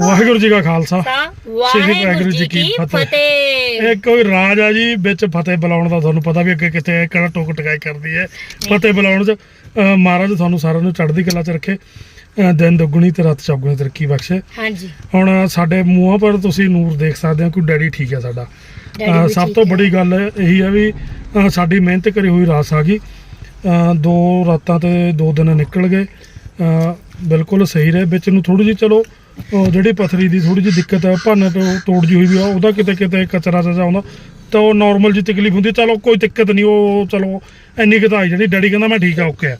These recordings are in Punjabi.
ਵਾਹਿਗੁਰੂ ਜੀ ਕਾ ਖਾਲਸਾ। ਵਾਹਿਗੁਰੂ ਜੀ ਕੀ ਫਤਿਹ। ਇਹ ਕੋਈ ਰਾਜ ਆ ਜੀ ਵਿੱਚ ਫਤਿਹ ਬੁਲਾਉਣ ਦਾ ਤੁਹਾਨੂੰ ਪਤਾ ਵੀ ਅੱਗੇ ਕਿਤੇ ਕਿਹੜਾ ਟੋਕ ਟਕਾਈ ਕਰਦੀ ਹੈ। ਫਤਿਹ ਬੁਲਾਉਣ ਚ ਮਹਾਰਾਜ ਤੁਹਾਨੂੰ ਸਾਰਿਆਂ ਨੂੰ ਚੜ੍ਹਦੀ ਕਲਾ ਚ ਰੱਖੇ। ਦਿਨ ਦੁੱਗਣੀ ਤੇ ਰਾਤ ਚੌਗੁਣੀ ਤਰੱਕੀ ਬਖਸ਼ੇ। ਹਾਂਜੀ। ਹੁਣ ਸਾਡੇ ਮੂੰਹਾਂ ਪਰ ਤੁਸੀਂ ਨੂਰ ਦੇਖ ਸਕਦੇ ਹੋ ਕਿ ਡੈਡੀ ਠੀਕ ਹੈ ਸਾਡਾ। ਸਭ ਤੋਂ। ਬੜੀ ਗੱਲ ਇਹੀ ਹੈ ਵੀ ਸਾਡੀ ਮਿਹਨਤ ਕਰੀ ਹੋਈ ਰਾਸ ਆ ਗਈ। ਦੋ ਰਾਤਾਂ ਤੇ ਦੋ ਦਿਨ ਨਿਕਲ ਗਏ। ਬਿਲਕੁਲ ਸਹੀ ਰਹੇ। ਵਿੱਚ ਨੂੰ ਥੋੜੀ ਜਿਹੀ ਚਲੋ ਉਹ ਜਿਹੜੀ ਪਥਰੀ ਦੀ ਥੋੜੀ ਜਿਹੀ ਦਿੱਕਤ ਹੈ ਭੰਨ ਤੋਂ ਤੋੜ ਜੀ ਹੋਈ ਵੀ ਆ ਉਹਦਾ ਕਿਤੇ ਕਿਤੇ ਕਚਰਾ ਚਚਾ ਆਉਂਦਾ ਤਾਂ ਉਹ ਨਾਰਮਲ ਜੀ ਤਕਲੀਫ ਹੁੰਦੀ ਚਲੋ ਕੋਈ ਦਿੱਕਤ ਨਹੀਂ ਉਹ ਚਲੋ ਇੰਨੀ ਕੁ ਤਾਂ ਆਈ ਜਿਹੜੀ ਡੈਡੀ ਕਹਿੰਦਾ ਮੈਂ ਠੀਕ ਆ ਓਕੇ ਆ।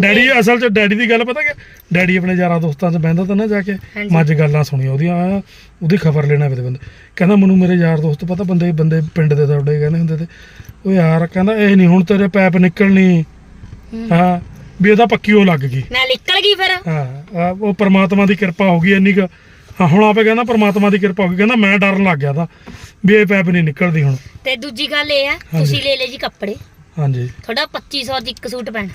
ਡੈਡੀ ਅਸਲ 'ਚ ਡੈਡੀ ਦੀ ਗੱਲ ਪਤਾ ਕਿ ਡੈਡੀ ਆਪਣੇ ਯਾਰਾਂ ਦੋਸਤਾਂ 'ਚ ਬਹਿੰਦਾ ਤਾਂ ਨਾ ਜਾ ਕੇ ਹਾਂਜੀ। ਮੈਂ ਅੱਜ ਗੱਲਾਂ ਸੁਣੀਆਂ ਉਹਦੀਆਂ ਉਹਦੀ ਖਬਰ ਲੈਣਾ ਵੇ ਬੰਦੇ। ਕਹਿੰਦਾ ਮੈਨੂੰ ਮੇਰੇ ਯਾਰ ਦੋਸਤ ਪਤਾ ਬੰਦੇ ਬੰਦੇ ਪਿੰਡ ਦੇ ਤੁਹਾਡੇ ਕਹਿੰਦੇ ਹੁੰਦੇ ਤੇ। ਉਹ ਯਾਰ ਕਹਿੰਦਾ ਇਹ ਨਹੀਂ ਹੁਣ ਤੇਰੇ ਪੈਪ ਨਿਕਲਣੀ। ਹੂੰ। ਵੀ ਇਹਦਾ ਪੱਕੀ ਉਹ ਲੱਗ ਗਈ। ਮੈਂ ਨਿਕਲ ਗਈ ਫਿਰ। ਹਾਂ ਉਹ ਪ੍ਰਮਾਤਮਾ ਦੀ ਕਿਰਪਾ ਹੋ ਗਈ ਇੰਨੀ ਕੁ। ਹਾਂ ਹੁਣ ਆਪੇ ਕਹਿੰਦਾ ਪ੍ਰਮਾਤਮਾ ਦੀ ਕਿਰਪਾ ਹੋ ਗਈ। ਕਹਿੰਦਾ ਮੈਂ ਡਰਨ ਲੱਗ ਗਿਆ ਤਾਂ ਵੀ ਇਹ ਪੈਪ ਨਹੀਂ ਨਿਕਲਦੀ ਹੁਣ। ਤੇ ਦੂਜੀ ਗੱਲ ਇਹ ਆ ਤੁਸੀਂ ਲੈ ਲੈ ਜੀ ਕੱਪੜੇ। ਹਾਂਜੀ। ਤੁਹਾਡਾ 2500 ਦੀ ਇੱਕ ਸੂਟ ਪੈਣਾ।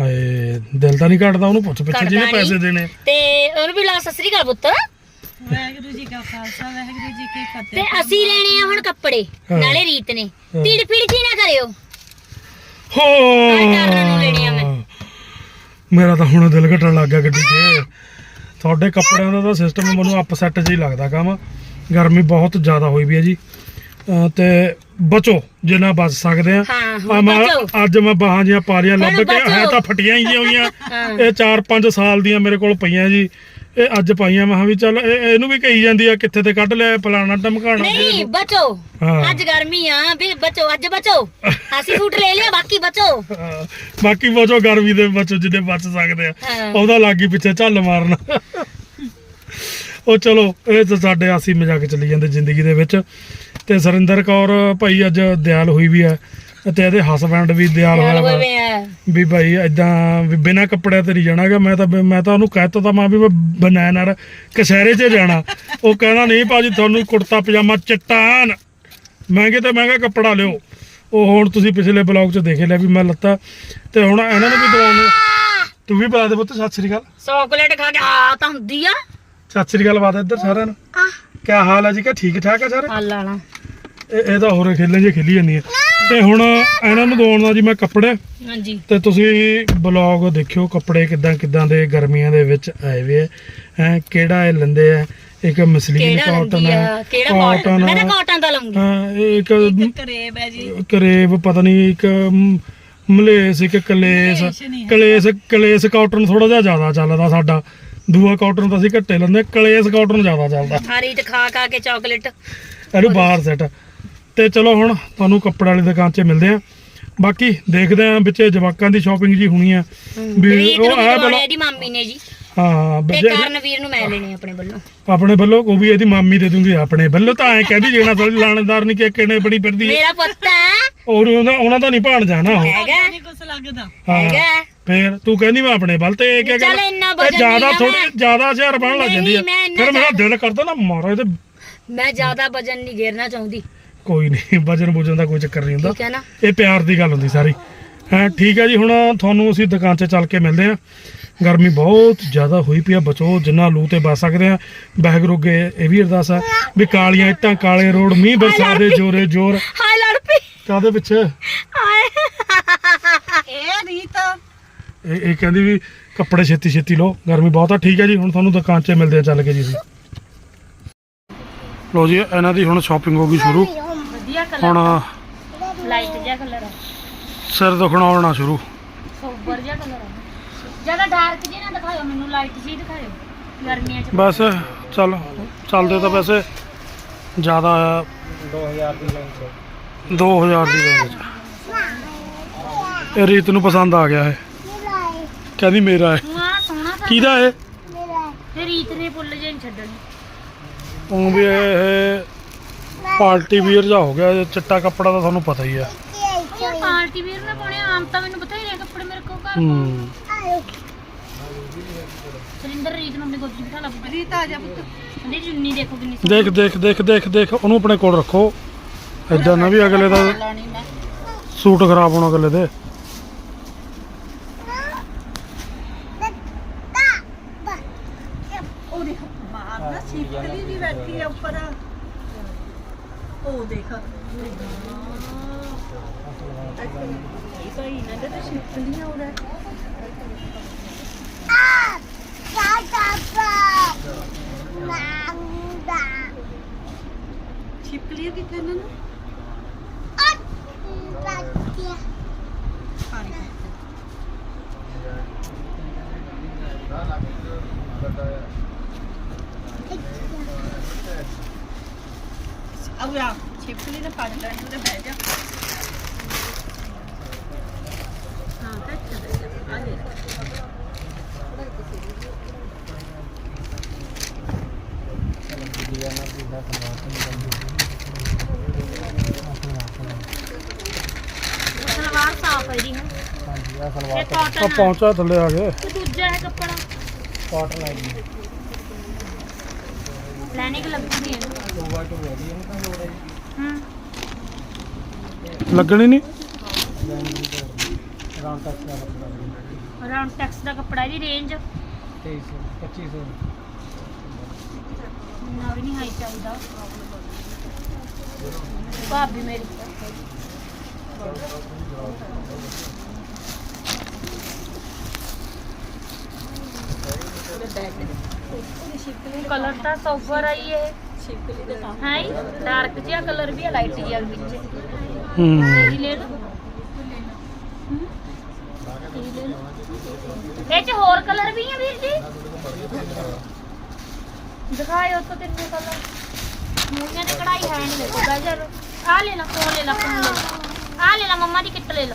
ਹਾਏ ਦਿਲ ਤਾਂ ਨਹੀਂ ਘਟਦਾ ਉਹਨੂੰ ਪੁੱਛ ਪਿੱਛੇ ਜਿਹਨੇ ਘਟਦਾ ਪੈਸੇ। ਦੇਣੇ। ਤੇ ਉਹਨੂੰ ਵੀ ਲਾ ਸਸਰੀ ਘਰ ਪੁੱਤ। ਵਾਹਿਗੁਰੂ ਜੀ ਕਾ ਖਾਲਸਾ ਵਾਹਿਗੁਰੂ ਜੀ ਕੀ ਤੇ ਫਤਿਹ ਅਸੀਂ ਲੈਣੇ ਆ ਹੁਣ ਕੱਪੜੇ ਹਾਂ। ਨਾਲੇ ਰੀਤ ਨੇ। ਹਾਂ। ਪੀੜ ਪੀੜ ਜੀ ਨਾ ਕਰਿਓ। ਹੋ। ਕਾਰਨ ਨੂੰ ਲੈਣੀ ਆ। ਮੇਰਾ ਤਾਂ ਹੁਣ ਦਿਲ ਘਟਣ ਲੱਗ ਗਿਆ ਗੱਡੀ 'ਚ ਤੁਹਾਡੇ ਕੱਪੜਿਆਂ ਦਾ ਤਾਂ ਸਿਸਟਮ ਮੈਨੂੰ ਅਪਸੈਟ ਜਿਹਾ ਲੱਗਦਾ ਕੰਮ ਗਰਮੀ ਬਹੁਤ ਜ਼ਿਆਦਾ ਹੋਈ ਵੀ ਹੈ ਜੀ ਤੇ ਬਚੋ ਜਿੰਨਾ ਬਚ ਸਕਦੇ ਆ। ਅੱਜ ਮੈਂ ਬਾਹਾਂ ਜੀਆਂ ਪਾ ਲੀਆਂ ਲੱਭ ਕੇ। ਹੈ ਤਾਂ ਫਟੀਆਂ ਹੀ ਹੋਈਆਂ। ਇਹ 4-5 ਸਾਲ ਦੀਆਂ ਮੇਰੇ ਕੋਲ ਪਈਆਂ ਜੀ ਇਹ ਅੱਜ ਪਾਈਆਂ ਮੈਂ ਕਿਹਾ ਵੀ ਚੱਲ ਇਹ- ਇਹਨੂੰ ਵੀ ਕਹੀ ਜਾਂਦੀ ਆ ਕਿੱਥੇ ਤੇ ਕੱਢ ਲਿਆ ਫਲਾਣਾ ਟਮਕਾਣਾ ਨਹੀਂ ਬਚੋ। ਹਾਂ। ਅੱਜ ਗਰਮੀ ਆ ਵੀ ਬਚੋ ਅੱਜ ਬਚੋ। ਅਸੀਂ ਸੂਟ ਲੈ ਲਿਆ ਬਾਕੀ ਬਚੋ। ਹਾਂ, ਬਾਕੀ ਬਚੋ ਗਰਮੀ ਦੇ ਬਚੋ ਜਿੰਨੇ ਬਚ ਸਕਦੇ ਆ। ਹਾਂ। ਉਹਦਾ ਲਾਗੀ ਪਿੱਛੇ ਝੱਲ ਮਾਰਨਾ। ਉਹ ਚਲੋ ਇਹ ਤਾਂ ਸਾਡੇ ਆਸੀ ਮਜ਼ਾਕ ਚੱਲੀ ਜਾਂਦੇ ਜ਼ਿੰਦਗੀ ਦੇ ਵਿੱਚ। ਤੇ ਸਰਿੰਦਰ ਕੌਰ ਭਾਈ ਅੱਜ ਦਿਆਲ ਹੋਈ ਵੀ ਹੈ ਤੇ ਇਹਦੇ ਹਸਬੈਂਡ ਵੀ ਦਿਆਲ ਨਾਲ ਹੋਇਆ ਹੋਏ ਵਾ। ਆ ਭਾਈ ਐਦਾਂ ਵੀ ਬਿਨਾਂ ਕੱਪੜਿਆਂ ਤੇ ਨਹੀਂ ਜਾਣਾਗਾ। ਮੈਂ ਤਾਂ ਮੈਂ ਤਾਂ ਉਹਨੂੰ ਕਹਿ ਤਾ ਤਾਂ ਮੈਂ ਵੀ ਮੈਂ ਬਨੈਨਰ ਕਸ਼ਹਿਰੇ 'ਚ ਜਾਣਾ। ਉਹ ਕਹਿੰਦਾ ਨਹੀਂ ਭਾਜੀ ਤੁਹਾਨੂੰ ਕੁੜਤਾ ਪਜਾਮਾ ਚਟਾਨ। ਮਹਿੰਗੇ ਤੇ ਮਹਿੰਗਾ ਕੱਪੜਾ ਲਿਓ। ਉਹ ਹੁਣ ਤੁਸੀਂ ਪਿਛਲੇ ਬਲੌਗ 'ਚ ਦੇਖ ਲਿਆ ਵੀ ਮੈਂ ਲੱਤਾ ਤੇ ਹੁਣ ਇਹਨਾਂ ਨੂੰ ਵੀ ਦਵਾਉਣੇ ਤੂੰ ਵੀ ਬੁਲਾ ਦੇ ਪੁੱਤ ਸਤਿ ਸ੍ਰੀ ਅਕਾਲ। ਚਾਕਲੇਟ ਖਾ ਕੇ ਆ ਤਾਂ ਹੁੰਦੀ ਆ। ਸਤਿ ਸ੍ਰੀ ਅਕਾਲ ਬਾਤ ਇੱਧਰ ਸਾਰਿਆਂ ਨੂੰ। ਆ। ਕੀ ਹਾਲ ਹੈ ਜੀ? ਕਿ ਠੀਕ ਠਾਕ ਹੈ ਸਾਰੇ? ਹਾਲ ਲਾਣਾ ਇਹ ਇਹ ਤਾਂ ਹੋਰੇ ਖੇਲੇ ਜੇ ਖੇਲੀ ਜਾਂਦੀ ਹੈ ਤੇ ਹੁਣ ਇਹਨਾਂ ਨੂੰ ਦਵਾਉਣ ਦਾ ਜੀ ਮੈਂ ਕੱਪੜੇ। ਹਾਂਜੀ। ਤੇ ਤੁਸੀਂ ਬਲੌਗ ਦੇਖਿਓ ਕੱਪੜੇ ਕਿਦਾਂ ਕਿਦਾਂ ਦੇ ਗਰਮੀਆਂ ਦੇ ਵਿੱਚ ਆਏ ਵੇ ਹੈ ਕਿਹੜਾ ਇਹ ਲੰਦੇ ਆ? ਇੱਕ ਮਸਲੀਨ ਕਿਹੜਾ ਕਾਟਨ ਹੈ ਆ ਕਿਹੜਾ ਕਾਟਨ ਮੈਂ ਤਾਂ ਕਾਟਨ ਦਾ ਲਵਾਂਗੀ ਹਾਂ ਇਹ ਇੱਕ ਕਰੇਬ ਹੈ ਜੀ। ਕਰੇਬ ਪਤਾ ਨਹੀਂ ਇੱਕ ਮ- ਮਲੇਸ ਇੱਕ ਕਲੇਸ। ਕਲੇਸ ਕਲੇਸ ਕਾਟਨ ਥੋੜਾ ਜਿਹਾ ਜ਼ਿਆਦਾ ਚੱਲਦਾ ਸਾਡਾ। ਦੂਆ ਕਾਟਨ ਤਾਂ ਅਸੀਂ ਘੱਟੇ ਲੈਂਦੇ ਕਲੇਸ ਕਾਟਨ ਜ਼ਿਆਦਾ ਚੱਲਦਾ। ਹਾਰੀ ਤੇ ਖਾ ਖਾ ਕੇ ਚਾਕਲੇਟ ਇਹਨੂੰ ਬਾਹਰ ਸੈੱਟ ਤੇ ਚਲੋ ਹੁਣ ਤੁਹਾਨੂੰ ਕੱਪੜੇ ਵਾਲੀ ਦੁਕਾਨ 'ਚ ਮਿਲਦੇ ਆ ਬਾਕੀ ਦੇਖਦੇ ਆ ਵਿੱਚ ਜਵਾਕਾਂ ਦੀ ਸ਼ਾਪਿੰਗ ਜੀ ਹੋਣੀ ਆ। ਵੀ ਉਹ ਆ ਬਲੋ ਇਹਦੀ ਮਾਮੀ ਨੇ ਜੀ। ਹਾਂ ਤੇ ਕਰਨਵੀਰ ਨੂੰ ਮੈਂ ਲੈਣੇ ਆਪਣੇ ਵੱਲੋਂ। ਆਪਣੇ ਵੱਲੋਂ ਉਹ ਵੀ ਇਹਦੀ ਮਾਮੀ ਦੇ ਦੂੰਗੀ ਆਪਣੇ ਵੱਲੋਂ ਤਾਂ ਐ ਕਹਿੰਦੀ ਜਿਹੜਾ ਸਾਡੀ ਲਾਣੇਦਾਰ ਨਹੀਂ ਕਿ ਕਿਹਨੇ ਬੜੀ ਫਿਰਦੀ ਮੇਰਾ ਪੁੱਤ ਔਰ ਉਹਨਾਂ ਉਹਨਾਂ ਦਾ ਨਹੀਂ ਭਾਣ ਜਾਣਾ ਉਹ। ਹੈਗਾ। ਨਹੀਂ ਕੁਛ ਲੱਗਦਾ। ਹਾਂ। ਹੈਗਾ। ਫੇਰ ਤੂੰ ਕਹਿੰਦੀ ਮੈਂ ਆਪਣੇ ਵੱਲ ਤੇ ਇਹ ਕੀ ਚੱਲ ਗੱਲ ਇੰਨਾ ਇਹ ਵਜ਼ਨ ਜ਼ਿਆਦਾ ਥੋੜੀ ਜ਼ਿਆਦਾ ਹਜ਼ਾਰ ਬਣ ਲੱਗ ਜਾਂਦੀ ਇੰਨਾ ਫਿਰ ਮੇਰਾ ਦਿਲ ਕਰਦਾ ਨਾ ਮਾਰੋ ਇਹਦੇ ਮੈਂ ਜ਼ਿਆਦਾ ਵਜਨ ਨਹੀਂ ਘੇਰਨਾ ਚਾਹੁੰਦੀ। ਕੋਈ ਨਹੀਂ ਵਜਨ ਬੁਜਨ ਦਾ ਕੋਈ ਚੱਕਰ ਨਹੀਂ ਹੁੰਦਾ। ਠੀਕ ਹੈ ਨਾ? ਇਹ ਪਿਆਰ ਦੀ ਗੱਲ ਹੁੰਦੀ ਸਾਰੀ। ਹਾਂ ਠੀਕ ਹੈ ਜੀ ਹੁਣ ਤੁਹਾਨੂੰ ਅਸੀਂ ਦੁਕਾਨ 'ਚ ਚੱਲ ਕੇ ਮਿਲਦੇ ਹਾਂ। ਗਰਮੀ ਬਹੁਤ ਜ਼ਿਆਦਾ ਹੋਈ ਪਈ ਆ ਬਚੋ ਜਿੰਨਾ ਲੂ ਤੇ ਬਚ ਸਕਦੇ ਆ। ਵਾਹਿਗੁਰੂ ਅੱਗੇ ਇਹ ਵੀ ਅਰਦਾਸ ਆ ਵੀ ਕਾਲੀਆਂ ਇੱਟਾਂ ਕਾਲੇ ਰੋਡ ਮੀਂਹ ਬਰਸਾ ਦੇ ਜੋਰੇ ਜੋਰ। ਹਾਏ ਲੜ ਪਈ ਕਾਦੇ ਪਿੱਛੇ? ਹਾਏ। ਇਹ ਰੀਤ। ਇਹ ਇਹ ਕਹਿੰਦੀ ਵੀ ਕੱਪੜੇ ਛੇਤੀ ਛੇਤੀ ਲਓ ਗਰਮੀ ਬਹੁਤ ਆ। ਠੀਕ ਹੈ ਜੀ ਹੁਣ ਤੁਹਾਨੂੰ ਦੁਕਾਨ 'ਚ ਮਿਲਦੇ ਆ ਚੱਲ ਕੇ ਜੀ ਅਸੀਂ। ਲੋ ਜੀ ਇਹਨਾਂ ਦੀ ਹੁਣ ਸ਼ਾਪਿੰਗ ਹੋ ਗਈ ਸ਼ੁਰੂ। ਵਧੀਆ ਹੁਣ ਕਲਰ ਲਾਈਟ ਜਿਹਾ ਕਲਰ ਆ। ਸਿਰ ਦੁਖਣਾ ਹੋਣਾ ਸ਼ੁਰੂ। ਸੋਬਰ ਜਿਹਾ ਕਲਰ ਆ। ਜ਼ਿਆਦਾ ਡਾਰਕ ਜਿਹਾ ਨਾ ਦਿਖਾਇਓ ਮੈਨੂੰ ਲਾਈਟ ਜੀ ਦਿਖਾਇਓ। ਗਰਮੀਆਂ ਚ ਬਸ ਚੱਲ ਚੱਲਦੇ ਤਾਂ ਵੈਸੇ ਜ਼ਿਆਦਾ 2000 ਦੀ 2000 ਰੇਂਜ ਚ ਇਹ ਰੀਤ ਨੂੰ ਪਸੰਦ ਆ ਗਿਆ ਹੈ ਕਹਿੰਦੀ ਮੇਰਾ ਹੈ। ਹਾਂ ਸੋਹਣਾ ਤਾਂ ਕਿਹਦਾ ਹੈ ਤੇ ਰੀਤ ਨੇ ਫੁੱਲ ਜੇ ਨਹੀਂ ਛੱਡਣੀ। ਉਹ ਵੀ ਇਹ ਪਾਰਟੀ ਵੀਅਰ ਜਾ ਹੋ ਗਿਆ ਇਹ ਚਿੱਟਾ ਕੱਪੜਾ ਤਾਂ ਤੁਹਾਨੂੰ ਪਤਾ ਹੀ ਹੈ ਇਹ ਪਾਰਟੀ ਵੀਰ ਨੇ ਪਾਉਣੇ ਆਮ ਤਾਂ ਮੈਨੂੰ ਪਤਾ ਹੀ ਨਹੀਂ ਕੱਪੜੇ ਮੇਰੇ ਕੋਲ ਘਰ ਹੂੰ। ਸਰਿੰਦਰ ਰੀਤ ਨੂੰ ਆਪਣੀ ਗੋਦੀ ਬਿਠਾ ਲਾ ਪੁੱਤ। ਰੀਤ ਆ ਜਾ ਪੁੱਤ। ਕਹਿੰਦੀ ਚੁੰਨੀ ਦੇਖੋ ਕਿੰਨੀ ਸੋਹਣੀ। ਦੇਖ ਦੇਖ ਦੇਖ ਦੇਖ ਦੇਖ ਉਹਨੂੰ ਆਪਣੇ ਕੋਲ ਰੱਖੋ। ਐਦਾਂ ਨਾ ਵੀ ਅਗਲੇ ਦਾ ਮੈਂ। ਸੂਟ ਖਰਾਬ ਹੋਣਾ ਅਗਲੇ ਦੇ ਉਹ ਦੇਖ ਬਾਹਰ ਨਾ ਛਿਪਕਲੀ ਵੀ ਬੈਠੀ ਆ ਉੱਪਰ ਉਹ ਦੇਖ ਇਹ ਭਾਈ ਇਹਨਾਂ ਦੇ ਤਾਂ ਛਿਪਕਲੀਆਂ ਉਰੇ ਛਿਪਕਲੀਆਂ ਕਿੱਥੇ ਨੇ ਨਾ? ਪਾਣੀ ਆਉ ਆ ਛਿਪਕਲੀ ਨੇ ਫੜ ਲੈਣੀ ਉਹਦੇ ਬਹਿ ਜਾ। ਆਪਾਂ ਕੱਪੜਾ ਪਹੁੰਚਾ ਥੱਲੇ ਆ ਗਏ। ਦੂਜਾ ਹੈ ਲੈਣੇ ਲੱਗਣੀ ਨਹੀਂ? ਰਾਉਂਡ ਟੈਕਸ ਦਾ ਕੱਪੜਾ ਇਹਦੀ ਰੇਂਜ 2300 2500 ਨਾ ਵੀ ਨਹੀਂ ਹਾਈ ਚਾਹੀਦਾ। ਭਾਬੀ ਮੇਰੀ। ਕਲਰ ਤਾਂ ਸੋਫਰ ਆਈ ਇਹ ਛਿਪਕਲੀ ਦੇ ਤਾਂ ਹੈ ਡਾਰਕ ਜਿਹਾ ਕਲਰ ਵੀ ਹੈ ਲਾਈਟ ਜਿਹਾ ਵੀ ਵਿੱਚ ਹੂੰ ਇਹ ਲੈ ਲਓ ਹਮ? ਇਹ ਲੈ ਲਓ। ਇਹ ਚ ਹੋਰ ਕਲਰ ਵੀ ਹੈ ਵੀਰ ਜੀ ਦਿਖਾਇਓ ਤਾਂ ਤਿੰਨੇ ਕਲਰ ਮੂੰਹਾਂ ਤੇ ਕਢਾਈ ਹੈ ਨਹੀਂ ਦੇਖੋ ਗਾਜਰ ਆ ਲੈ ਲਾ ਫੋਨ ਲੈ ਲਾ ਫੋਨ ਲੈ ਲਾ ਆ ਲੈ ਲਾ ਮੰਮਾ ਦੀ ਕਿੱਟ ਲੈ ਲਾ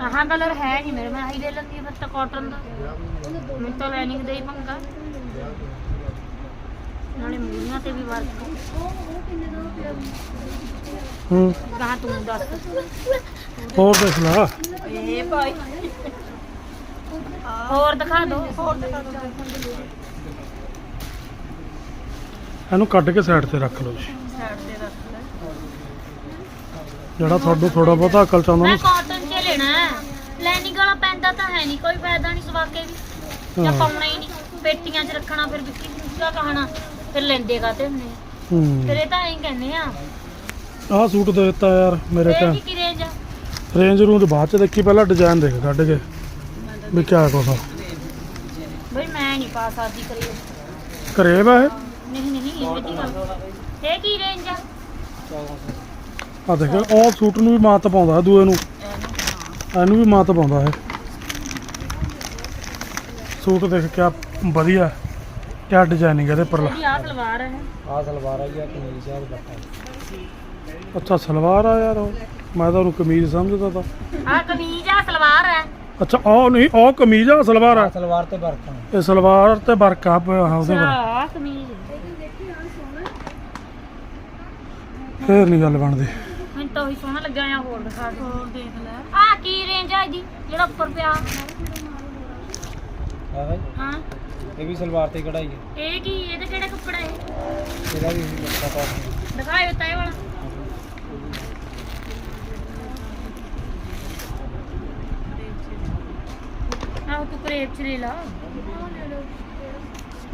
ਆਹ ਕਲਰ ਹੈ ਨਹੀਂ ਮੇਰੇ ਮੈਂ ਆਹੀ ਲੈ ਲੈਂਦੀ ਫਿਰ ਤਾਂ ਕਾਟਨ ਦਾ। ਮੈਨੂੰ ਤਾਂ ਲਾਈਨਿੰਗ ਦੇ ਹੀ ਪੰਗਾ। ਨਾਲੇ ਮੂਲੀਆਂ ਤੇ ਵੀ ਵਰਕ ਹੂੰ। ਕਹਾਂ ਤੂੰ ਦੱਸ। ਹੋਰ ਦੇਖ ਲੈ ਇਹ ਭਾਈ। ਹੋਰ ਦਿਖਾ ਦਿਓ ਹੋਰ ਦਿਖਾ ਦਿਓ ਇਹਨੂੰ ਕੱਢ ਕੇ ਸਾਈਡ ਤੇ ਰੱਖ ਲਓ ਜੀ। ਸਾਈਡ ਤੇ ਰੱਖ ਲੈ। ਜਿਹੜਾ ਤੁਹਾਨੂੰ ਥੋੜਾ ਬਹੁਤਾ ਅਕਲ ਚਾਹੁੰਦਾ ਨਾ ਕਾਟਨ ਚ ਲੈਣਾ ਹੈ ਲਾਈਨਿੰਗ ਵਾਲਾ ਪੈਂਦਾ ਤਾਂ ਹੈ ਨਹੀਂ ਕੋਈ ਫਾਇਦਾ ਨਹੀਂ ਸਵਾ ਕੇ ਵੀ। ਜਾਂ। ਪਾਉਣਾ ਹੀ ਨਹੀਂ ਪੇਟੀਆਂ 'ਚ ਰੱਖਣਾ ਫਿਰ ਵਿੱਕੀ ਦੂਸਰਾ ਕਹਣਾ ਫਿਰ ਲੈਂਦੇ ਕਾਤੇ ਹੁੰਦੇ ਆ? ਫਿਰ ਇਹ ਤਾਂ ਐਂ ਕਹਿੰਦੇ ਆ। ਆਹ ਸੂਟ ਦੇ ਦਿੱਤਾ ਯਾਰ ਮੇਰੇ ਇਹ ਤਾਂ ਕੀ ਰੇਂਜ ਆ? ਰੇਂਜ ਰੂੰਜ ਬਾਅਦ ਚ ਦੇਖੀ ਪਹਿਲਾਂ ਡਿਜ਼ਾਈਨ ਦੇਖ ਕੱਢ ਕੇ। ਵੀ ਕਿਆ ਕੁਛ ਆ। ਬਈ ਮੈਂ ਨਹੀਂ ਪਾ ਸਕਦੀ ਕਰੀ ਕਰੇ ਵਾ ਇਹ? ਨਹੀਂ ਨਹੀਂ ਇਹ ਕੀ ਗੱਲ? ਇਹ ਕੀ ਰੇਂਜ ਆ? ਆ ਦੇਖ ਉਹ ਸੂਟ ਨੂੰ ਵੀ ਮਾਤ ਪਾਉਂਦਾ ਦੂਏ ਨੂੰ। ਇਹਨੂੰ ਵੀ ਮਾਤ ਪਾਉਂਦਾ ਹੈ ਸੂਟ ਦੇਖ ਕਿਆ ਵਧੀਆ ਕਿਆ ਡਿਜ਼ਾਈਨਿੰਗ ਹੈ ਇਹਦੇ ਉੱਪਰ ਆ ਸਲਵਾਰ ਆ ਸਲਵਾਰ ਕਮੀਜ਼ ਆ ਦੁਪੱਟਾ ਅੱਛਾ ਸਲਵਾਰ ਆ ਯਾਰ ਮੈਂ ਤਾਂ ਉਹਨੂੰ ਕਮੀਜ਼ ਸਮਝਦਾ ਤਾਂ। ਆ ਕਮੀਜ਼ ਆ ਸਲਵਾਰ ਹੈ। ਅੱਛਾ ਉਹ ਨਹੀਂ ਉਹ ਕਮੀਜ਼ ਆ ਸਲਵਾਰ ਆ? ਸਲਵਾਰ ਤੇ ਵਰਕ ਇਹ ਸਲਵਾਰ ਤੇ ਵਰਕ ਆ ਉਹਦੇ ਪਰ ਆ ਕਮੀਜ਼ ਫੇਰ ਨਹੀਂ ਗੱਲ ਬਣਦੀ। ਮੈਨੂੰ ਤਾਂ ਉਹੀ ਸੋਹਣਾ ਲੱਗਿਆ ਆ ਹੋਰ ਦਿਖਾ ਦੇ। ਦੇਖ ਲੈ। ਆ ਕੀ ਰੇਂਜ ਆ ਇਹਦੀ? ਜਿਹੜਾ ਉੱਪਰ ਪਿਆ। ਹਾਂ। ਇਹ ਵੀ ਸਲਵਾਰ ਤੇ ਕਢਾਈ ਹੈ। ਇਹ ਕੀ ਇਹਦਾ ਕਿਹੜਾ ਕੱਪੜਾ ਹੈ? ਇਹਦਾ ਵੀ ਪਤਾ ਨਹੀਂ ਦਿਖਾਇਓ ਤਾਂ ਇਹ ਵਾਲਾ। ਆਹ ਤੂੰ ਕਰੇਪ ਚ ਲੈ ਲਾ।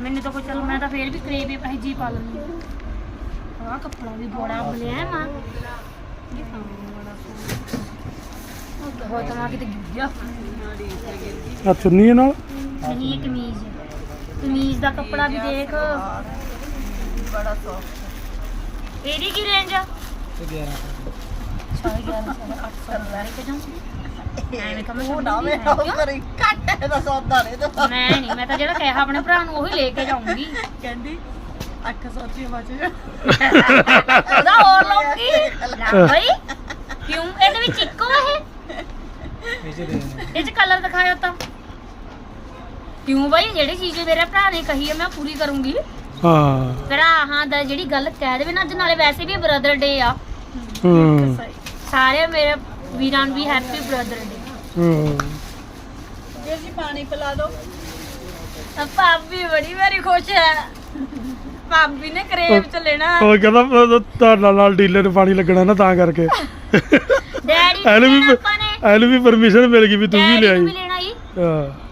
ਮੈਨੂੰ ਤਾਂ ਕੋਈ ਚਲ ਮੈਂ ਤਾਂ ਫੇਰ ਵੀ ਕਰੇਪ ਹੀ ਭਾਈ ਜੀ ਪਾ ਲੈਂਦੀ ਹਾਂ। ਆਹ ਕੱਪੜਾ ਵੀ ਬੋੜਾ ਬਲਿਆ ਮਾਂ ਇਹ ਤਾਂ ਬੜਾ ਸੋਹਣਾ ਉਹ ਤਾਂ ਮਾਂ ਕਿਤੇ ਗਿਰ ਗਿਆ। ਆ ਚੁੰਨੀ ਨਾਲ? ਸਹੀ ਹੈ ਕਮੀਜ਼ ਕਮੀਜ਼ ਦਾ ਕੱਪੜਾ ਵੀ ਦੇਖ। ਬੜਾ ਸੌਫਟ ਇਹਦੀ ਕੀ ਰੇਂਜ ਆ? 11 ਮੈਂ ਨਹੀਂ ਮੈਂ ਤਾਂ ਜਿਹੜਾ ਕਿਹਾ ਆਪਣੇ ਭਰਾ ਨੂੰ ਉਹੀ ਲੈ ਕੇ ਜਾਊਂਗੀ। ਕਹਿੰਦੀ 800 ਰੁਪਏ ਬਚ ਉਹਦਾ ਹੋਰ ਕਲਰ ਦਿਖਾਇਆ ਤਾਂ। ਕਿਉਂ ਬਾਈ? ਜਿਹੜੀ ਚੀਜ਼ ਮੇਰੇ ਭਰਾ ਨੇ ਕਹੀ ਹੈ ਮੈਂ ਪੂਰੀ ਕਰੂੰਗੀ। ਹਾਂ। ਭਰਾ ਹਾਂ ਦਾ ਜਿਹੜੀ ਗੱਲ ਕਹਿ ਦੇਵੇ ਨਾ ਅੱਜ ਨਾਲੇ ਵੈਸੇ ਵੀ ਬ੍ਰਦਰ ਡੇ ਆ। ਹੂੰ। ਸਾਰੇ ਮੇਰੇ ਵੀਰਾਂ ਨੂੰ ਵੀ ਹੈਪੀ ਬ੍ਰਦਰ ਡੇ ਹੂੰ। ਜੀ ਪਾਣੀ ਪਿਲਾ ਦਿਓ ਭਾਬੀ ਬੜੀ ਵਾਰੀ ਖੁਸ਼ ਹੈ। ਭਾਬੀ ਨੇ ਕਰੇਬ ਚ ਲੈਣਾ। ਉਹ ਕਹਿੰਦਾ ਉਹ ਤੁਹਾਡਾ ਨਾਲ ਡੀਲਰ ਨੂੰ ਪਾਣੀ ਲੱਗਣਾ ਨਾ ਤਾਂ ਕਰਕੇ। ਡੈਡੀ ਐਨੂੰ ਵੀ ਆਪਾਂ ਨੇ ਐਨੂੰ ਵੀ ਪਰਮਿਸ਼ਨ ਮਿਲ ਗਈ ਵੀ ਤੂੰ ਵੀ ਡੈਡੀ ਨੂੰ ਵੀ ਲੈਣਾ ਹਾਂ।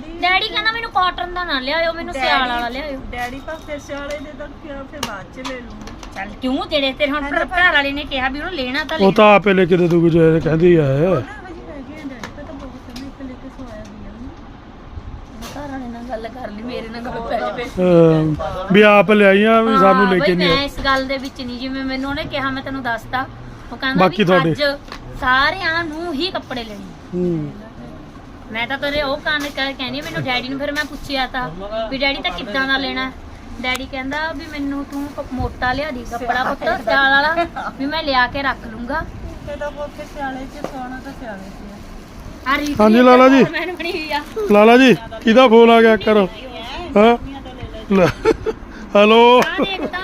ਡੈਡੀ ਡੈਡੀ ਕਹਿੰਦਾ ਮੈਨੂੰ ਕਾਟਨ ਦਾ ਨਾ ਲਿਆਇਓ ਮੈਨੂੰ ਸਿਆਲ ਵਾਲਾ ਲਿਆਇਓ। ਡੈਡੀ ਪਾ ਫਿਰ ਸਿਆਲੇ ਦੇ ਤਾਂ ਫਿਰ ਫਿਰ ਬਾਅਦ ਚ ਲੈ ਲੂੰਗੀ। ਚੱਲ ਕਿਉਂ ਤੇਰੇ ਤੇ ਹੁਣ ਭਰਾ ਭਰਾ ਵਾਲੇ ਨੇ ਕਿਹਾ ਵੀ ਉਹਨੂੰ ਲੈਣਾ ਤਾਂ ਉਹ ਲੈ ਤਾਂ ਆਪੇ ਲੈ ਕੇ ਦੇ ਦੂਗੀ ਜੇ ਕਹਿੰਦੀ ਆ। ਨਾ ਵਜੀ ਹੈਗੇ ਆ ਡੈਡੀ ਪਾ ਤਾਂ ਬਹੁਤ ਸਮੇਂ ਇੱਕ ਲੈ ਕੇ ਸੋਇਆ ਵੀ ਆ। ਘਰ ਵਾਲੇ ਨਾਲ ਗੱਲ ਕਰ ਲਈ ਮੇਰੇ ਨਾਲ ਗੱਲ ਪੈ ਜਾਵੇ ਅਮ, ਵੀ ਆਪ ਲਿਆਈਆਂ ਵੀ ਸਾਨੂੰ ਹਾਂ, ਲੈ ਬਈ ਕੇ ਮੈਂ ਨਹੀਂ ਇਸ ਗੱਲ ਦੇ ਵਿੱਚ ਨਹੀਂ ਜਿਵੇਂ ਮੈਨੂੰ ਉਹਨੇ ਕਿਹਾ ਮੈਂ ਤੈਨੂੰ ਦੱਸਤਾ। ਉਹ ਕਹਿੰਦਾ ਬਾਕੀ ਵੀ ਤੁਹਾਡੇ। ਅੱਜ ਸਾਰਿਆਂ ਨੂੰ ਹੀ ਕੱਪੜੇ ਲੈਣੇ। ਹੂੰ। ਮੈਂ ਤਾਂ ਤੇਰੇ ਉਹ ਕੰਨ ਕਰ ਕਹਿੰਦੀ ਮੈਨੂੰ ਡੈਡੀ ਨੂੰ ਫਿਰ ਮੈਂ ਪੁੱਛਿਆ ਤਾਂ ਵੀ ਡੈਡੀ ਤਾਂ ਕਿੱਦਾਂ ਦਾ ਲੈਣਾ? ਡੈਡੀ ਕਹਿੰਦਾ ਵੀ ਮੈਨੂੰ ਤੂੰ ਕ- ਮੋਟਾ ਲਿਆ ਦੀ ਕੱਪੜਾ ਪੁੱਤ ਸਿਆਲ ਵਾਲਾ ਵੀ ਮੈਂ ਲਿਆ ਕੇ ਰੱਖ ਲੂੰਗਾ। ਚ ਤਾਂ ਚ ਆ। ਰੀਤ ਹਾਂਜੀ ਲਾਲਾ ਜੀ। ਮੈਂ ਬਣੀ ਹੋਈ ਆ। ਲਾਲਾ ਜੀ ਕਿਹਦਾ ਫੋਨ ਆ ਗਿਆ ਕਰੋ ਹਾਂ। ਲੈ। ਹੈਲੋ। ਆ ਦੇਖਦਾ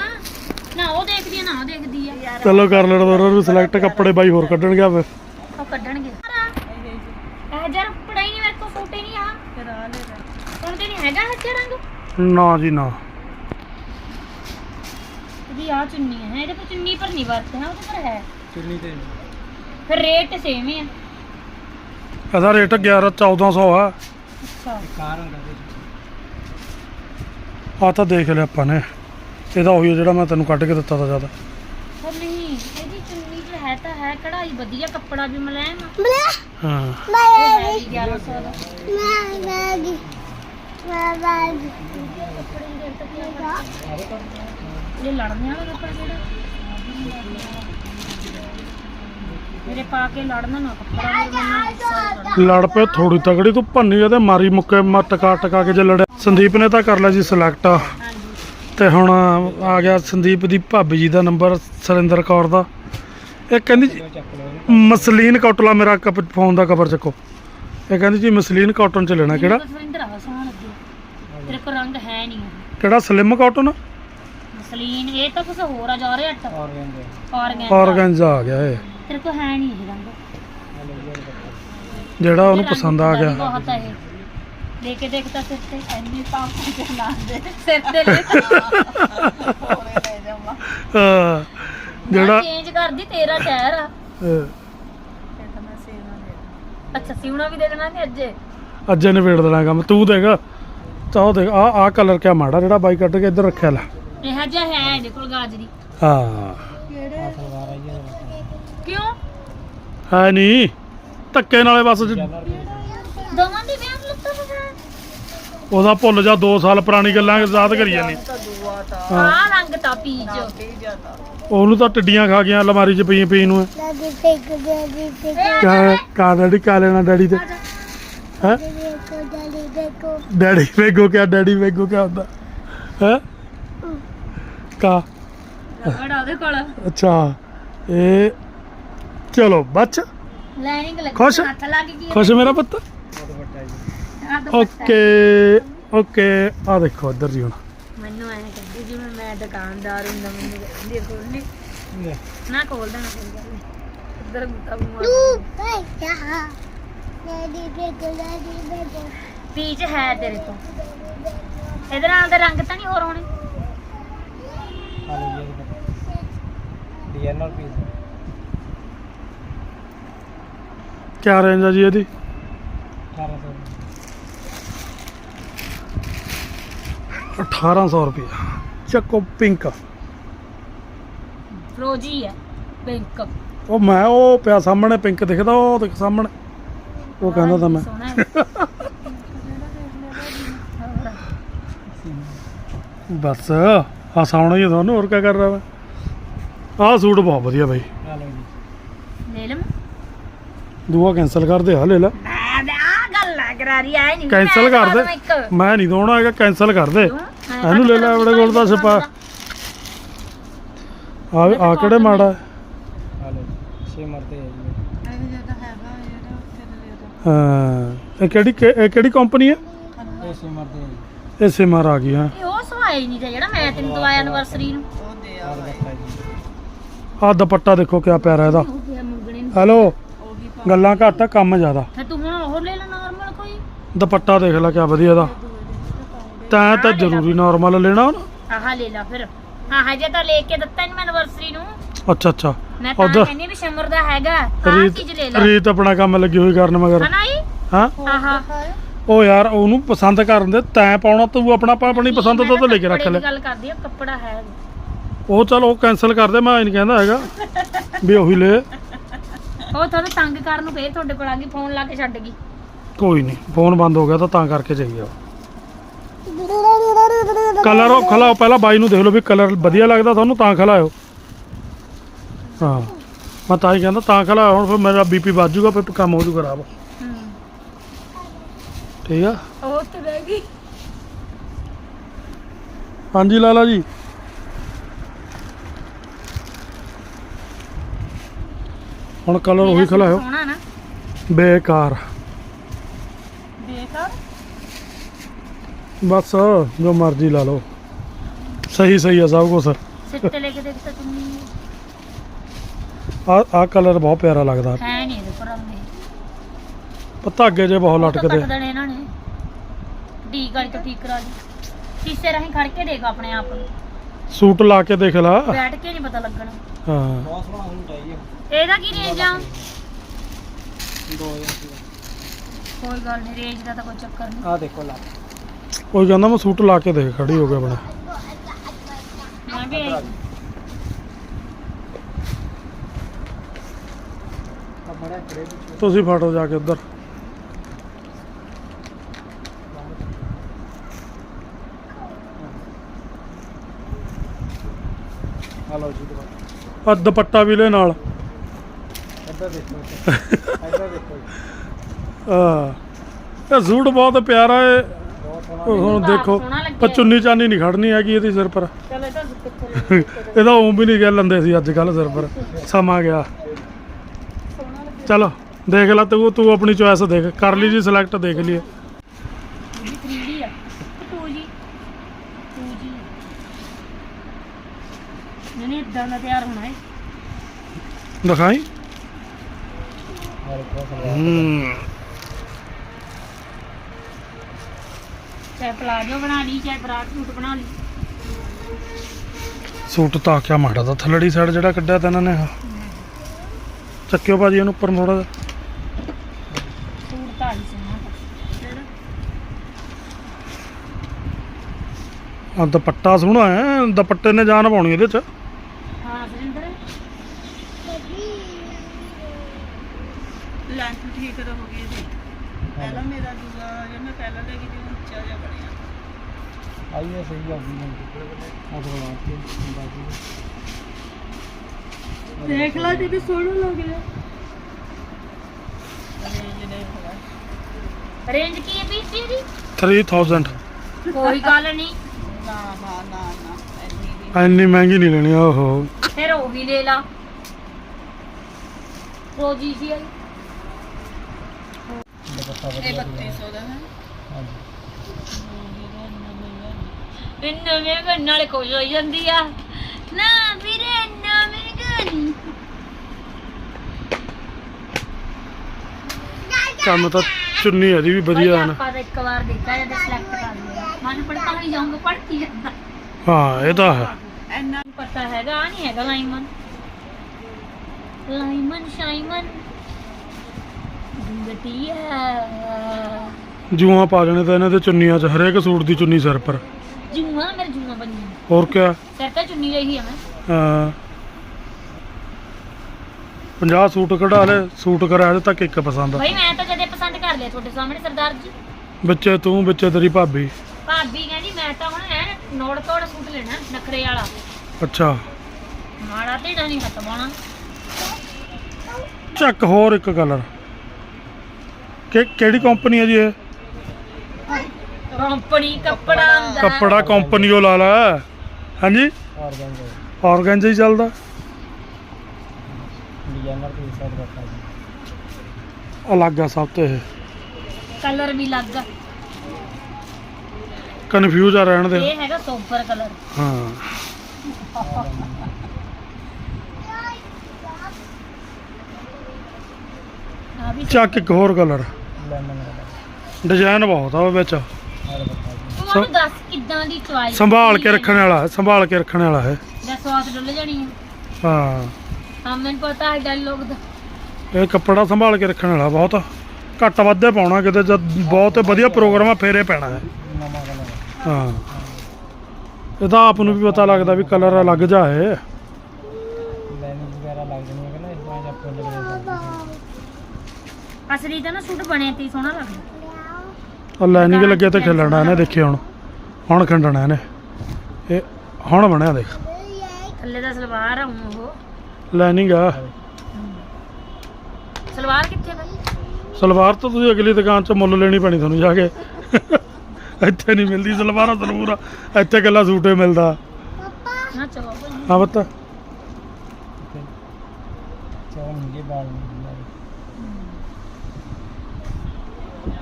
ਨਾ ਉਹ ਦੇਖਦੀ ਆ ਨਾ ਉਹ ਦੇਖਦੀ ਆ। ਚਲੋ ਕਰ ਲੈਣ ਦੋ ਉਹਨਾਂ ਨੂੰ ਸਿਲੈਕਟ ਕੱਪੜੇ ਬਾਈ ਹੋਰ ਕੱਢਣਗੇ ਆ ਫਿਰ ਉਹ ਕੱਢਣਗੇ ਇਹ ਜਰ ਪੜਾਈ ਨਹੀਂ ਮੇਰੇ ਕੋਲ ਫੋਟੇ ਨਹੀਂ ਆ ਫਿਰ ਆ ਲੈ ਲੈ ਹੁਣ ਤੇ ਨਹੀਂ ਹੈਗਾ ਹੱਥ ਰੰਗ ਨਾ ਜੀ ਨਾ ਇਹਦੀ ਆ ਚੁੰਨੀ ਹੈ ਇਹਦੇ ਪਰ ਚੁੰਨੀ ਪਰ ਨਹੀਂ ਵਰਤ ਹੈ ਉਹਦੇ ਪਰ ਹੈ ਚੁੰਨੀ ਤੇ ਫਿਰ ਰੇਟ ਸੇਮ ਹੀ ਆ ਇਹਦਾ ਰੇਟ 11 1400 ਆ ਅੱਛਾ ਕਾਰਨ ਕਰਦੇ ਆ ਤਾਂ ਦੇਖ ਲਿਆ ਆਪਾਂ ਨੇ ਇਹਦਾ ਉਹੀ ਆ ਜਿਹੜਾ ਮੈਂ ਤੈਨੂੰ ਕੱਢ ਕੇ ਦਿੱਤਾ ਤਾਂ ਜ਼ਿਆਦਾ ਪਰ ਨਹੀਂ ਇਹਦੀ ਚੁੰਨੀ ਚ ਹੈ ਤਾਂ ਹੈ ਕਢਾਈ ਵਧੀਆ ਕੱਪੜਾ ਵੀ ਮੁਲਾਇਮ ਆ ਹਾਂ ਇਹ ਹੈ ਵੀ 1100 ਦਾ ਕੀ ਆ ਇਹ ਲੜਨੇ ਵਾਲਾ ਕੱਪੜਾ ਜਿਹੜਾ ਮੇਰੇ ਪਾ ਕੇ ਲੜਨਾ ਨਾ ਕੱਪੜਾ ਵੀ ਮੈਨੂੰ ਗੁੱਸਾ ਚੜ੍ਹਦਾ। ਲੜ ਪਏ ਥੋੜੀ ਤਗੜੀ ਤੂੰ ਭੰਨੀ ਇਹਦੇ ਮਾਰੀ ਮੁੱਕੇ ਮਾ ਟਕਾ ਟਕਾ ਕੇ ਜੇ ਲੜਿਆ। ਸੰਦੀਪ ਨੇ ਤਾਂ ਕਰ ਲਿਆ ਜੀ ਸਿਲੈਕਟ ਤੇ ਹੁਣ ਆ ਗਿਆ ਸੰਦੀਪ ਦੀ ਭਾਬੀ ਜੀ ਦਾ ਨੰਬਰ ਸੁਰਿੰਦਰ ਕੌਰ ਦਾ। ਇਹ ਕਹਿੰਦੀ ਜੀ, ਮਸਲੀਨ ਕਾਟਲਾ ਮੇਰਾ ਕਪ ਫੋਨ ਦਾ ਕਵਰ ਚੱਕੋ। ਇਹ ਕਹਿੰਦੀ ਜੀ ਮਸਲੀਨ ਕਾਟਨ ਚ ਲੈਣਾ ਕਿਹੜਾ ਸੁਰਿੰਦਰ ਆ ਸੋਹਣਾ ਲੱਗੇ ਤੇਰੇ ਕੋਲ ਰੰਗ ਹੈ ਨਹੀਂ ਹੈ ਕਿਹੜਾ ਸਲਿਮ ਕਾਟਨ ਮਸਲੀਨ ਇਹ ਤਾਂ ਕੁਝ ਹੋਰ ਆ ਜਾ ਰਿਹਾ ਅੱਟ ਆਰਗੈਨ ਆਰਗੈਂਜ਼ਾ ਆ ਗਿਆ ਇਹ। ਤੇਰੇ ਕੋਲ ਹੈ ਨਹੀਂ ਇਹ ਰੰਗ। ਜਿਹੜਾ ਉਹਨੂੰ ਪਸੰਦ ਆ ਗਿਆ। ਬਹੁਤ ਹੈ ਇਹ। ਦੇ ਕੇ ਦੇਖਤਾ ਸਿਰ ਤੇ ਐਨੀ ਪਾਪ ਤੇ ਲਾ ਦੇ। ਸਿਰ ਤੇ ਲੈ ਹਾਂ, ਜਿਹੜਾ ਚੇਂਜ ਕਰਦੀ ਤੇਰਾ ਸ਼ਹਿਰ ਆ। ਅਹ, ਤਾਂ ਅੱਛਾ ਸਿਉਣਾ ਵੀ ਦੇ ਦੇਣਾ ਨਹੀਂ ਅੱਜੇ? ਅੱਜ ਨਿਬੇੜ ਦੇਣਾ ਕੰਮ। ਤੂੰ ਦੇਖ ਚਾਹ ਦੇਖ ਆ ਆ ਕਲਰ ਕਿਆ ਮਾੜਾ ਜਿਹੜਾ ਬਾਈ ਕੱਢ ਕੇ ਇੱਧਰ ਰੱਖਿਆ ਲੈ। ਇਹ ਜਿਹਾ ਹੈ ਇਹਦੇ ਕੋਲ ਗਾਜਰੀ। ਹਾਂ। ਹੈ ਕਿਉਂ? ਹੈ ਨਹੀਂ ਧੱਕੇ ਨਾਲੇ ਬਸ ਜ- ਦੋਵਾਂ ਦੀ ਵਿਆਹ ਲੱਤਾ ਹੋਇਆ ਉਹਦਾ ਭੁੱਲ ਜਾ 2 ਸਾਲ ਪੁਰਾਣੀ ਗੱਲਾਂ ਯਾਦ ਕਰੀ ਜਾਂਦੀ। ਤਾਂ ਤਾਂ ਹਾਂ। ਆ ਰੰਗ ਤਾਂ। ਜ਼ਿਆਦਾ ਉਹਨੂੰ ਤਾਂ ਟਿੱਡੀਆਂ ਖਾ ਗਈਆਂ ਅਲਮਾਰੀ 'ਚ ਪਈ ਪਈ ਨੂੰ। ਕਾ ਕਾ ਡੈਡੀ ਕਾ ਲੈਣਾ ਡੈਡੀ ਤੇ। ਹੈ? ਡੈਡੀ ਵੇਗੋ ਕਿਆ ਡੈਡੀ ਵੇਗੋ ਕਿਆ ਹੁੰਦਾ? ਹੈ? ਕਾ? ਰਗੜ ਉਹਦੇ ਕੋਲ। ਅੱਛਾ ਇਹ ਚਲੋ ਬੱਚ। ਲਾਈਨਿੰਗ ਲੱਗੀ? ਖੁਸ਼? ਹੱਥ ਲੱਗ ਗਈ ਖੁਸ਼ ਮੇਰਾ ਪੁੱਤ? ਆਹ ਦੁਪੱਟਾ। ਓਕੇ ਓਕੇ ਆ ਦੇਖੋ ਇੱਧਰ ਜੀ ਹੁਣ। ਮੈਨੂੰ ਐਂ ਕਹਿੰਦੀ ਜਿਵੇਂ ਮੈਂ ਦੁਕਾਨਦਾਰ ਹੁੰਦਾ ਮੈਨੂੰ ਕਹਿੰਦੀ ਖੋਲੀ ਲੈ, ਨਾ ਖੋਲ ਦੇਣਾ ਕੋਈ ਗੱਲ ਨੀ। ਇੱਧਰ ਗੁੱਤਾ ਮਾਰ ਪੀਚ ਹੈ ਤੇਰੇ ਤੋਂ। ਇਹਦੇ ਨਾਲ ਦੇ ਰੰਗ ਤਾਂ ਨਹੀਂ ਹੋਰ ਹੋਣੇ ਜੀ ਡਿਜ਼ਾਈਨਰ ਪੀਸ ਕਿਆ ਰੇਂਜ ਆ ਜੀ ਇਹਦੀ? 1800 1800 ਰੁਪਏ। ਚੱਕੋ ਪਿੰਕ ਫਰੋਜੀ ਹੈ ਪਿੰਕ ਉਹ ਮੈਂ ਉਹ ਪਿਆ ਸਾਹਮਣੇ ਪਿੰਕ ਦਿਖਦਾ ਉਹ ਦੇਖ ਸਾਹਮਣੇ। ਉਹ ਕਹਿੰਦਾ ਤਾਂ ਮੈਂ। ਸੋਹਣਾ ਹੈ। ਬਸ ਆ ਸੌਣਾ ਹੀ ਆ ਤੁਹਾਨੂੰ ਹੋਰ ਕਿਆ ਕਰ ਰਹਾ ਵਾ? ਆਹ ਸੂਟ ਬਹੁਤ ਵਧੀਆ ਬਾਈ। ਲੈ ਲਮ ਦੂਆ ਕੈਨਸਲ ਕਰ ਦੇ ਆ ਲੈ ਲੈ। ਆ ਗੱਲ ਲੱਗ ਰਹੀ ਐ ਨਹੀਂ ਕੈਨਸਲ ਕਰ ਦੇ। ਮੈਂ ਨਹੀਂ ਦੋਣਾ ਹੈਗਾ ਕੈਨਸਲ ਕਰ ਦੇ। ਇਹਨੂੰ ਲੈ ਲੈ ਆਪਣੇ ਕੋਲ ਤਾਂ ਛਪਾ ਆ ਆ ਕਿਹੜੇ ਮਾੜਾ? ਹੈ? ਹੈ ਇਹ ਹਾਂ ਕਿਹੜੀ ਕਿ- ਇਹ ਕਿਹੜੀ ਕੰਪਨੀ ਹੈ ਇਹ ਐਸੇ ਮਰਦੇ ਆ ਜੀ। ਇਸੇ ਮਾਰ ਆ ਗਈ ਹਾਂ ਇਹ ਉਹ ਹੀ ਨਹੀਂ ਤੇ ਜਿਹੜਾ ਮੈਂ ਤੈਨੂੰ ਦਵਾਇਆ ਐਨਵਰਸਰੀ ਨੂੰ। ਆ ਦੁਪੱਟਾ ਦੇਖੋ ਕਿਆ ਪਿਆਰਾ ਇਹਦਾ। ਉਹ ਗਿਆ ਮੰਗਣੇ ਨੂੰ। ਹੈਲੋ ਗੱਲਾਂ ਘੱਟ ਆ, ਕੰਮ ਜ਼ਿਆਦਾ। ਫਿਰ ਤੂੰ ਹੁਣ ਉਹ ਲੈ ਲੈ ਨਾਰਮਲ ਕੋਈ। ਦੁਪੱਟਾ ਦੇਖ ਲੈ ਕਿਆ ਵਧੀਆ ਇਹਦਾ। ਤੈਂ ਤਾਂ ਜ਼ਰੂਰੀ ਨਾਰਮਲ ਲੈਣਾ ਹੁਣ ਆਹ ਲੈ ਲਾ ਫਿਰ। ਆਹ ਜੇ ਤਾਂ ਲੈ ਕੇ ਦਿੱਤਾ ਇਹਨੂੰ ਐਨਵਰਸਰੀ ਨੂੰ। ਅੱਛਾ ਅੱਛਾ। ਮੈਂ ਤਾਂ ਉੱਧਰ ਕਹਿੰਦੀ ਵੀ ਸ਼ਮਰ ਦਾ ਹੈਗਾ। ਆਹ ਰੀਤ ਚੀਜ਼ ਲੈ ਲੈ। ਰੀਤ ਆਪਣਾ ਕੰਮ ਲੱਗੀ ਹੋਈ ਕਰਨ ਮਗਰ। ਹਨਾ ਜੀ? ਹਾਂ? ਆਹਾ। ਉਹ ਯਾਰ ਉਹਨੂੰ ਪਸੰਦ ਕਰਨ ਦੇ ਤੈਂ ਪਾਉਣਾ ਤੂੰ ਆਪਣਾ ਪਾ- ਆਪਣੀ ਪਸੰਦ ਤੋਂ ਤਾਂ ਲੈ ਕੇ ਰੱਖ ਲੈ। ਗੱਲ ਕਰਦੀ ਆ ਕੱਪੜਾ ਹੈ ਉਹ ਚਲ ਉਹ ਕੈਨਸਲ ਕਰ ਦੇ ਮੈਂ ਇਹ ਨਹੀਂ ਕਹਿੰਦਾ ਹੈਗਾ। ਵੀ ਉਹੀ ਲੈ। ਉਹ ਤੁਹਾਨੂੰ ਤੰਗ ਕਰਨ ਨੂੰ ਫੇਰ ਤੁਹਾਡੇ ਕੋਲ ਆ ਗਈ ਫੋਨ ਲਾ ਕੇ ਛੱਡ ਗਈ। ਕੋਈ ਨਹੀਂ ਫੋਨ ਬੰਦ ਹੋ ਗਿਆ ਤਾਂ ਤਾਂ ਕਰਕੇ ਚਾਹੀਏ ਕਲਰ ਉਹ ਖਲਾਓ ਪਹਿਲਾਂ ਬਾਈ ਨੂੰ ਦੇਖ ਲਓ ਵੀ ਕਲਰ ਵਧੀਆ ਲੱਗਦਾ ਤੁਹਾਨੂੰ ਤਾਂ ਖਲਾਇਓ। ਹਾਂ ਮੈਂ ਤਾਂ ਹੀ ਕਹਿੰਦਾ ਤਾਂ ਖਲਾਓ ਹੁਣ ਫਿਰ ਮੇਰਾ ਬੀਪੀ ਵੱਧ ਜਾਊਗਾ ਫਿਰ ਕੰਮ ਹੋ ਜੂ ਖਰਾਬ। ਠੀਕ ਆ? ਉਹ ਤੇ ਰਹਿ ਗਈ। ਹਾਂਜੀ ਲਾਲਾ ਜੀ। ਹੁਣ ਕਲਰ ਉਹੀ ਖਲਾਇਓ। ਸੋਹਣਾ ਨਾ। ਬੇਕਾਰ। ਦੇਖ ਬਸ ਜੋ ਮਰਜ਼ੀ ਲਾ ਲਓ। ਸਹੀ ਸਹੀ ਆ ਸਭ ਕੁਝ ਸਿਰ ਤੇ ਲੈ ਕੇ ਦੇਖ ਤਾਂ ਆ ਆ ਕਲਰ ਬਹੁਤ ਪਿਆਰਾ ਲੱਗਦਾ। ਹੈ ਨਹੀਂ ਪਰ ਧਾਗੇ ਜੇ ਬਹੁਤ ਲਟਕਦੇ। ਕੱਟ ਦੇਣੇ ਇਹਨਾਂ ਨੇ। ਡੀ ਗਾੜੀ ਤੋਂ ਠੀਕ ਕਰਾ ਲਈ। ਸ਼ੀਸ਼ੇ ਰਾਹੀਂ ਖੜ ਕੇ ਦੇਖ ਆਪਣੇ ਆਪ। ਨੂੰ ਸੂਟ ਲਾ ਕੇ ਦੇਖ ਲਾ। ਬੈਠ ਕੇ ਨਹੀਂ ਪਤਾ ਲੱਗਣਾ। ਹਾਂ। ਬਹੁਤ ਸੋਹਣਾ ਇਹਦਾ ਕੀ ਰੇਂਜ ਆ? 2000 ਰੁਪਏ। ਕੋਈ ਗੱਲ ਨਹੀਂ ਰੇਂਜ ਦਾ ਤਾਂ ਕੋਈ ਚੱਕਰ ਨਹੀਂ। ਆ ਦੇਖੋ ਲਾ। ਉਹ ਕਹਿੰਦਾ ਮੈਂ ਸੂਟ ਲਾ ਕੇ ਦੇਖ ਖੜੀ ਹੋ ਗਿਆ ਬਣਾ ਮੈਂ ਵੀ ਆਈ ਆ ਬੜਾ ਕਰੇ ਵਿੱਚ ਤੁਸੀਂ ਫੜੋ ਜਾ ਕੇ ਉੱਧਰ ਆ ਲਓ ਜੀ ਦੁਬਾਰਾ। ਆ ਦੁਪੱਟਾ ਵੀ ਲੈ ਨਾਲ। ਇੱਧਰ ਦੇਖੋ ਇੱਧਰ ਦੇਖੋ ਜੀ। ਆ ਇਹ ਸੂਟ ਬਹੁਤ ਪਿਆਰਾ ਬਹੁਤ ਸੋਹਣਾ ਉਹ ਹੁਣ ਦੇਖੋ ਸੋਹਣਾ ਲੱਗਿਆ। ਪਰ ਚੁੰਨੀ ਚਾਨੀ ਨਹੀਂ ਖੜਨੀ ਹੈਗੀ ਇਹਦੀ ਸਿਰ ਪਰ। ਚਲੋ ਇਹ ਤਾਂ ਕਿੱਥੇ ਇਹਦਾ ਉਹ ਵੀ ਨਹੀਂ ਗੱਲ ਲੰਦੇ ਸੀ ਅੱਜ ਕੱਲ ਸਿਰ ਪਰ। ਸਮਾਂ ਗਿਆ। ਚਲੋ ਦੇਖ ਲੈ ਤੂੰ ਤੂੰ ਆਪਣੀ ਚੋਇਸ ਦੇਖ। ਕਰ ਲਈ ਜੀ ਸਿਲੈਕਟ ਦੇਖ ਲਈ ਜੀ 3D ਆ 2G 2G ਨਹੀਂ ਨਹੀਂ ਇਦਾਂ ਦਾ ਤਿਆਰ ਹੋਣਾ ਹੈ। ਦਿਖਾਈ। ਹੂੰ। ਚਾਹੇ ਪਲਾਜੋ ਬਣਾ ਲਈ ਚਾਹੇ ਫਰਾਕ ਸੂਟ ਬਣਾ ਲਈ। ਸੂਟ ਤਾਂ ਕਿਆ ਮਾੜਾ ਦਾ ਥੱਲੜੀ ਸਾਈਡ ਜਿਹੜਾ ਕੱਢਿਆ ਤਾਂ ਇਹਨਾਂ ਨੇ ਆਹ। ਚੱਕਿਓ ਭਾਜੀ ਇਹਨੂੰ ਉੱਪਰ ਥੋੜਾ ਸੂਟ ਤਾਂ ਹੀ। ਸੋਹਣਾ ਆ ਦੁਪੱਟਾ ਸੋਹਣਾ ਹੈ ਦੁਪੱਟੇ ਨੇ ਜਾਨ ਪਾਉਣੀ ਇਹਦੇ ਚ ਹਾਂ ਸੁਰਿੰਦਰ ਲੈਂਥ ਠੀਕ ਰਹੂਗੀ ਇਹਦੀ ਪਹਿਲਾਂ ਮੇਰਾ ਦੂਜਾ ਜਿਹੜਾ ਮੈਂ ਪਹਿਲਾਂ ਲੈ ਗਈ ਸੀ ਉਹ ਉੱਚਾ ਜਿਹਾ ਬਣਿਆ ਆਈ ਹੈ ਸਹੀ ਆ ਗਈ ਆ। ਸਲਵਾਰ ਤੇ ਬਾਜੀ ਦੇਖ ਲਾ ਜੀ ਸੋਹਣਾ ਲੱਗ ਰਿਹਾ। ਰੇਂਜ ਨੇ ਹੋਇਆ ਰੇਂਜ ਕੀ ਹੈ ਵੀਰ ਜੀ ਇਹਦੀ 3000 ਕੋਈ ਗੱਲ ਨਹੀਂ। ਨਾ ਨਾ ਨਾ ਨਾ ਇੰਨੀ ਦੀ ਇੰਨੀ ਮਹਿੰਗੀ ਨਹੀਂ ਲੈਣੀ ਓਹੋ। ਫਿਰ ਉਹ ਵੀ ਲੈ ਲਾ। ਰੋਜੀ ਜੀ ਆਈ। ਦੁਪੱਟਾ ਇਹ ਵਧੀਆ 3200 ਦਾ ਹੈ। ਹਾਂਜੀ। ਇੰਨਾ ਮਹਿੰਗਾ ਨਾਲੇ ਖੁਸ਼ ਹੋਈ ਜਾਂਦੀ ਆ। ਨਾ ਵੀਰੇ ਇੰਨਾ ਮਹਿੰਗਾ ਨਹੀਂ ਕੰਮ ਤਾਂ ਚੁੰਨੀ ਇਹਦੀ ਵੀ ਵਧੀਆ ਨਾ ਆਪਾਂ ਤਾਂ ਇੱਕ ਵਾਰ ਦੇਖਿਆ ਜਦ ਸਿਲੈਕਟ ਕਰ ਲਿਆ ਮਨ ਪੜਤਾ ਨਹੀਂ ਜਾਊਂਗਾ ਪੜ ਕੀ ਜਾਂਦਾ ਹਾਂ ਇਹ ਤਾਂ ਹੈ। ਇੰਨਾ ਪਤਾ ਹੈਗਾ ਆ ਨਹੀਂ ਹੈਗਾ ਲਾਈਮਨ। ਲਾਈਮਨ ਸ਼ਾਈਮਨ। ਗਟੀਆ ਜੂਆਂ ਪਾ ਜਾਣੇ ਤਾਂ ਇਹਨਾਂ ਦੇ ਚੁੰਨੀਆਂ 'ਚ ਹਰੇਕ ਸੂਟ ਦੀ ਚੁੰਨੀ ਸਿਰ ਪਰ। ਜੂਆ ਮੇਰੇ ਜੂਆ ਬਣੀਆਂ ਹੋਰ ਕਿਆ? ਸਿਰ ਤੇ ਚੁੰਨੀ ਰਹੀ ਆ ਮੈਂ ਹਾਂ। 50 ਸੂਟ ਕਢਾ ਲੈ ਸੂਟ ਕਰਾ ਦੇ ਤੱਕ ਇੱਕ ਪਸੰਦ। ਆ ਭਾਈ ਮੈਂ ਤਾਂ ਜਦੇ ਪਸੰਦ ਕਰ ਲਿਆ ਤੁਹਾਡੇ ਸਾਹਮਣੇ ਸਰਦਾਰ ਜੀ। ਵਿੱਚੇ ਤੂੰ ਵਿੱਚੇ ਤੇਰੀ ਭਾਬੀ। ਭਾਬੀ ਕਹਿੰਦੀ ਮੈਂ ਤਾਂ ਹੁਣ ਐ ਨੋੜ ਤੋੜ ਸੂਟ ਲੈਣਾ ਨਖਰੇ ਵਾਲਾ। ਅੱਛਾ। ਮਾੜਾ ਢੇਡਾ ਨਹੀਂ ਹੱਥ ਪਾਉਣਾ ਚੱਕ ਹੋਰ ਇੱਕ ਕਲਰ ਕਿ ਕਿਹੜੀ ਕੰਪਨੀ ਹੈ ਜੀ ਇਹ? ਕੰਪਨੀ ਕੱਪੜਾ ਹੁੰਦਾ ਕੱਪੜਾ ਕੰਪਨੀ ਉਹ ਲਾ ਲੈ। ਹਾਂਜੀ? ਆਰਗੈਂਜਾ ਹੀ ਚੱਲਦਾ। ਡਿਜ਼ਾਈਨਰ ਤੇ ਸਾਈਡ ਬੱਟਾ ਜੀ। ਅਲੱਗ ਆ ਸਭ ਤੋਂ ਇਹ। ਕਲਰ ਵੀ ਲੱਗ ਕਨਫਿਊਜ਼ ਆ ਰਹਿਣ ਦੇ। ਇਹ ਹੈਗਾ ਸੋਬਰ ਕਲਰ ਹਾਂ। ਆ ਵੀ ਚੱਕ ਇੱਕ ਹੋਰ ਕਲਰ ਲੈਮਨ ਡਿਜ਼ਾਈਨ ਬਹੁਤ ਆ ਉਹ ਵਿੱਚ। ਤੂੰ ਮੈਨੂੰ ਦੱਸ ਕਿੱਦਾਂ ਦੀ ਚੁਆਇਸ ਸੰਭਾਲ ਕੇ ਰੱਖਣ ਵਾਲਾ ਸੰਭਾਲ ਕੇ ਰੱਖਣ ਵਾਲਾ ਹੈ। ਦਾ ਸਵਾਦ ਡੁੱਲ ਜਾਣੀ ਹੈ? ਹਾਂ। ਹਾਂ ਮੈਨੂੰ ਪਤਾ ਹੈ ਡਾਇਲੋਗ ਦਾ। ਇਹ ਕੱਪੜਾ ਸੰਭਾਲ ਕੇ ਰੱਖਣ ਵਾਲਾ ਬਹੁਤ। ਘੱਟ ਵੱਧੇ ਪਾਉਣਾ ਕਿਤੇ ਜਦ ਬਹੁਤ ਵਧੀਆ ਪ੍ਰੋਗਰਾਮ ਆ ਫੇਰੇ ਪੈਣਾ ਹੈ। ਹਾਂ। ਇਹਦਾ ਆਪ ਨੂੰ ਵੀ ਪਤਾ ਲੱਗਦਾ ਵੀ ਕਲਰ ਅਲੱਗ ਜਾ ਹੈ। ਅਸਲੀ ਤਾਂ ਨਾ ਸੂਟ ਬਣੇ ਤੇ ਹੀ ਸੋਹਣਾ ਲੱਗਦਾ। ਆ ਲਾਈਨਿੰਗ ਲੱਗੇ ਤੇ ਖਿਲਣਾ ਇਹਨੇ ਦੇਖੀ ਹੁਣ। ਹੁਣ ਖੰਡਣਾ ਇਹਨੇ। ਇਹ ਹੁਣ ਬਣਿਆ ਦੇਖ। ਥੱਲੇ ਦਾ ਸਲਵਾਰ ਆ ਊਂ ਉਹ। ਲਾਈਨਿੰਗ ਆ ਸਲਵਾਰ ਕਿੱਥੇ ਬਈ? ਸਲਵਾਰ ਤਾਂ ਤੁਸੀਂ ਅਗਲੀ ਦੁਕਾਨ 'ਚ ਮੁੱਲ ਲੈਣੀ ਪੈਣੀ ਤੁਹਾਨੂੰ ਜਾ ਕੇ। ਇੱਥੇ ਨਹੀਂ ਮਿਲਦੀ ਸਲਵਾਰਾਂ ਸਲਵੂਰਾ ਇੱਥੇ ਕੱਲਾ ਸੂਟੇ ਮਿਲਦਾ। ਨਾ ਚਲੋ ਬਈ ਹਾਂ ਬੱਤਾ ਚੌਲ ਹੁੰਦੇ ਬਾਲ